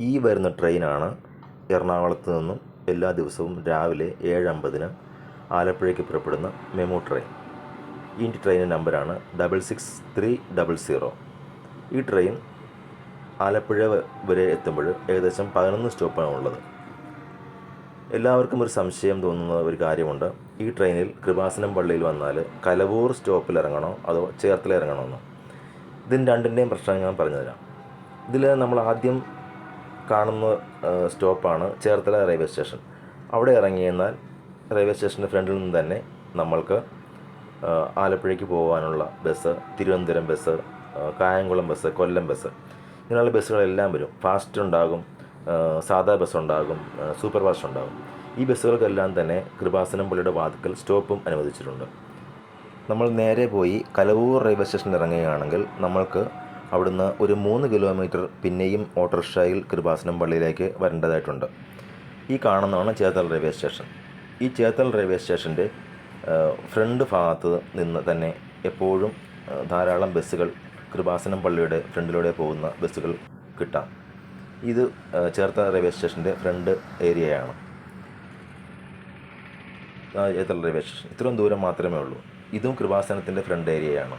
ഈ വരുന്ന ട്രെയിനാണ് എറണാകുളത്ത് നിന്നും എല്ലാ ദിവസവും രാവിലെ ഏഴ് അമ്പതിന് ആലപ്പുഴയ്ക്ക് പുറപ്പെടുന്ന മെമു ട്രെയിൻ. ഈ ട്രെയിനിന്റെ നമ്പറാണ് double six three double zero. ഈ ട്രെയിൻ ആലപ്പുഴ വരെ എത്തുമ്പോൾ ഏകദേശം പതിനൊന്ന് സ്റ്റോപ്പാണ് ഉള്ളത്. എല്ലാവർക്കും ഒരു സംശയം തോന്നുന്ന ഒരു കാര്യമുണ്ട്. ഈ ട്രെയിനിൽ കൃപാസനം പള്ളിയിൽ വന്നാൽ കലവൂർ സ്റ്റോപ്പിൽ ഇറങ്ങണോ അതോ ചേർത്തല ഇറങ്ങണോ എന്ന്. ഇതിന് രണ്ടിന്റെയും പ്രശ്നം ഞാൻ പറഞ്ഞുതരാം. ഇതിൽ നമ്മൾ ആദ്യം കാണുന്ന സ്റ്റോപ്പാണ് ചേർത്തല റെയിൽവേ സ്റ്റേഷൻ. അവിടെ ഇറങ്ങി എന്നാൽ റെയിൽവേ സ്റ്റേഷന്റെ ഫ്രണ്ടിൽ നിന്ന് തന്നെ നമ്മൾക്ക് ആലപ്പുഴയ്ക്ക് പോകാനുള്ള bus Thiruvananthapuram bus Kayamkulam bus Kollam bus ഇങ്ങനെയുള്ള ബസ്സുകളെല്ലാം വരും. ഫാസ്റ്റ് ഉണ്ടാകും സാധാ ബസ് ഉണ്ടാകും സൂപ്പർ ഫാസ്റ്റ് ഉണ്ടാകും. ഈ ബസ്സുകൾക്കെല്ലാം തന്നെ കൃപാസനം പള്ളിയുടെ വാതിക്കൽ സ്റ്റോപ്പും അനുവദിച്ചിട്ടുണ്ട്. നമ്മൾ നേരെ പോയി കലവൂർ റെയിൽവേ സ്റ്റേഷനിൽ ഇറങ്ങുകയാണെങ്കിൽ നമ്മൾക്ക് അവിടുന്ന് ഒരു മൂന്ന് കിലോമീറ്റർ പിന്നെയും ഓട്ടോറിക്ഷയിൽ കൃപാസനം പള്ളിയിലേക്ക് വരേണ്ടതായിട്ടുണ്ട്. ഈ കാണുന്നതാണ് ചേത്തൽ റെയിൽവേ സ്റ്റേഷൻ. ഈ ചേത്തൽ റെയിൽവേ സ്റ്റേഷന്റെ ഫ്രണ്ട് ഭാഗത്ത് നിന്ന് തന്നെ എപ്പോഴും ധാരാളം ബസ്സുകൾ കൃപാസനം പള്ളിയുടെ ഫ്രണ്ടിലൂടെ പോകുന്ന ബസ്സുകൾ കിട്ടാം. ഇത് ചേർത്ത റെയിൽവേ സ്റ്റേഷന്റെ ഫ്രണ്ട് ഏരിയയാണ്. Cherthala railway station. ഇത്രയും ദൂരം മാത്രമേ ഉള്ളൂ. ഇതും കൃപാസനത്തിന്റെ ഫ്രണ്ട് ഏരിയയാണ്.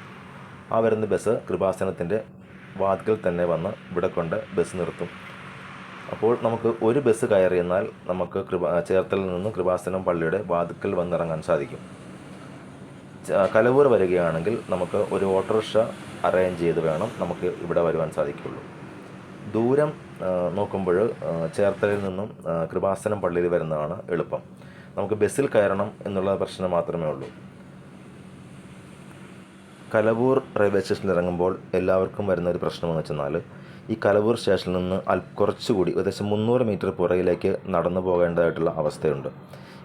ആ വരുന്ന ബസ് കൃപാസനത്തിന്റെ വാതിക്കൽ തന്നെ വന്ന് ഇവിടെ കൊണ്ട് ബസ് നിർത്തും. അപ്പോൾ നമുക്ക് ഒരു ബസ് കയറിയെന്നാൽ നമുക്ക് കൃപ ചേർത്തലിൽ നിന്നും കൃപാസനം പള്ളിയുടെ വാതിക്കൽ വന്നിറങ്ങാൻ സാധിക്കും. കലവൂർ വരികയാണെങ്കിൽ നമുക്ക് ഒരു ഓട്ടോറിക്ഷ അറേഞ്ച് ചെയ്ത് വേണം നമുക്ക് ഇവിടെ വരുവാൻ സാധിക്കുള്ളൂ ദൂരം നോക്കുമ്പോൾ ചേർത്തലയിൽ നിന്നും കൃപാസനം പള്ളിയിൽ വരുന്നതാണ് എളുപ്പം. നമുക്ക് ബസ്സിൽ കയറണം എന്നുള്ള പ്രശ്നം മാത്രമേ ഉള്ളൂ. കലവൂർ റെയിൽവേ സ്റ്റേഷനിൽ ഇറങ്ങുമ്പോൾ എല്ലാവർക്കും വരുന്ന ഒരു പ്രശ്നമെന്ന് വെച്ചെന്നാൽ ഈ കലവൂർ സ്റ്റേഷനിൽ നിന്ന് അൽ കുറച്ചുകൂടി ഏകദേശം മുന്നൂറ് മീറ്റർ പുറകിലേക്ക് നടന്നു പോകേണ്ടതായിട്ടുള്ള അവസ്ഥയുണ്ട്.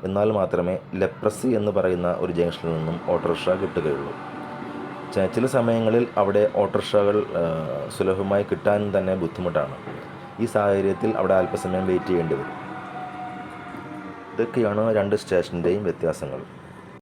എന്നാൽ മാത്രമേ ലെപ്രസി എന്ന് പറയുന്ന ഒരു ജംഗ്ഷനിൽ നിന്നും ഓട്ടോറിക്ഷ കിട്ടുകയുള്ളൂ. ചില സമയങ്ങളിൽ അവിടെ ഓട്ടോറിക്ഷകൾ സുലഭമായി കിട്ടാനും തന്നെ ബുദ്ധിമുട്ടാണ്. ഈ സാഹചര്യത്തിൽ അവിടെ അല്പസമയം വെയിറ്റ് ചെയ്യേണ്ടി വരും. ഇതൊക്കെയാണ് രണ്ട് സ്റ്റേഷന്റെയും വ്യത്യാസങ്ങൾ.